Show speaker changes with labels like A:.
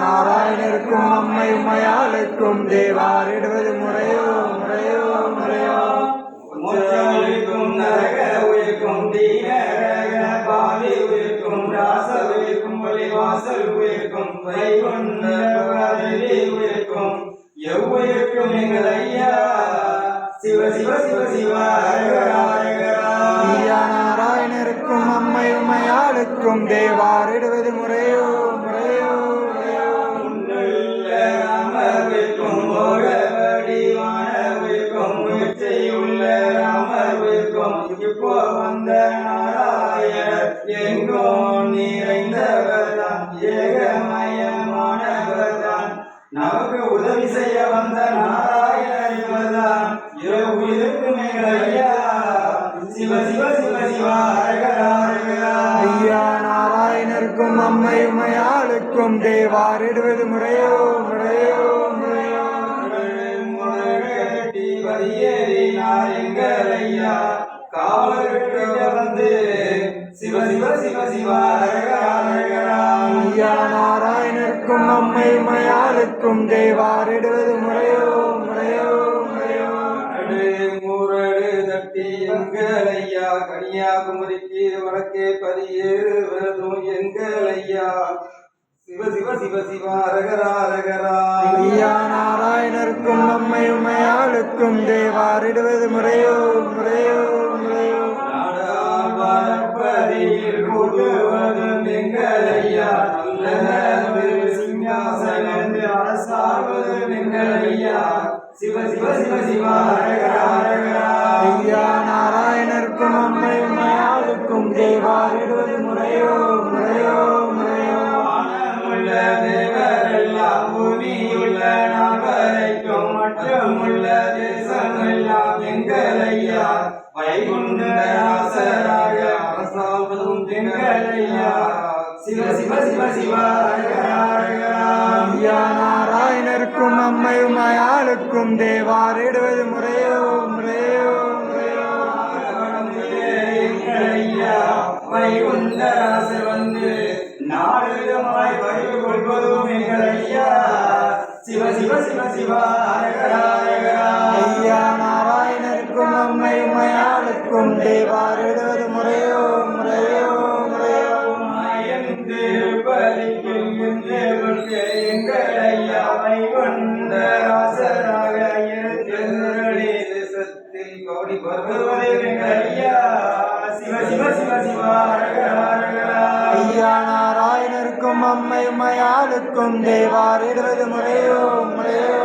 A: நாராயணருக்கும் அம்மை உமையாளுக்கும் தேவாரிடுவது முறையோ முறையோ முறையோ
B: முற்றாளுக்கும் நரக உயிர்க்கும் தீனரக பாவி உயிர்க்கும் ராச உயிர்க்கும் வழிவாசல் உயிர்க்கும் வைகுண்ட உயிர்க்கும் எவ்வுயிர்க்கும் எங்கள் ஐயா சிவ சிவ சிவ சிவ
A: நாராயணருக்கும் அம்மை உமையாளுக்கும் தேவாரிடுவது முறையோ முறையோ முறையோ.
B: உன்னுள்ள ராமர்விற்கும் ஓடபடி இப்போ வந்த நாராயணர் எங்கோ நிறைந்தவர்தான் ஏகமயமானவர்தான். நமக்கு உதவி செய்ய வந்த
A: நாராயண நம்மை அம்மை உமையாளுக்கும் தேவாரிடுவது முறையோ முறையோ முறையோ.
B: முழங்கட்டி வரியேறினார் வந்து சிவ சிவ சிவ சிவா
A: நாராயணருக்கும் அம்மை உமையாளுக்கும் தேவாரிடுவது
B: கன்னியாகுமரிக்கு வடக்கே பதியேறுவதும் எங்கள் ஐயா சிவ சிவ சிவ சிவ ஹரஹரா ஹரஹரா.
A: ஐயா நாராயணருக்கும் அம்மை உமையாளுக்கும் தேவாரிடுவது முறையோ முறையோ முறையோ
B: நாடாபாரப்பதியில் கூட்டுவதும் எங்கள் ஐயா நல்ல சிங்காசனத்தில் அரசாகுவதும் எங்கள் ஐயா சிவ சிவ சிவ சிவ.
A: ஐயா நாராயணருக்கும்
B: தேசமெல்லாம் எங்கள் ஐயா வைகுண்ட ராசராக அரசாவதும் எங்கள் ஐயா சிவ சிவ சிவ சிவ ஹரஹர ஹரஹரா.
A: ஐயா நாராயணருக்கும் அம்மை உமையாளுக்கும் தேவாரிடுவது முறையோ முறையோ முறையோ.
B: வைகுண்டராசர் வந்து நாடகமாய் பறிவு கொள்வதும் எங்கள் ஐயா சிவ சிவ சிவ சிவ.
A: ஐயா உமையாளுக்கும் தேவாரிடுவது முறையோ முறையோ முறையோ
B: திருப்பதிக்கும் தேவனுக்கு எங்கள் ஐயா வைகுண்டராசராக எழுந்தருளி தேசத்தில் கோடி வருவதே எங்கள் ஐயா சிவ சிவ சிவ.
A: ஐயா நாராயணருக்கும் அம்மை உமையாளுக்கும் தேவாரிடுவது முறையோ முறையோ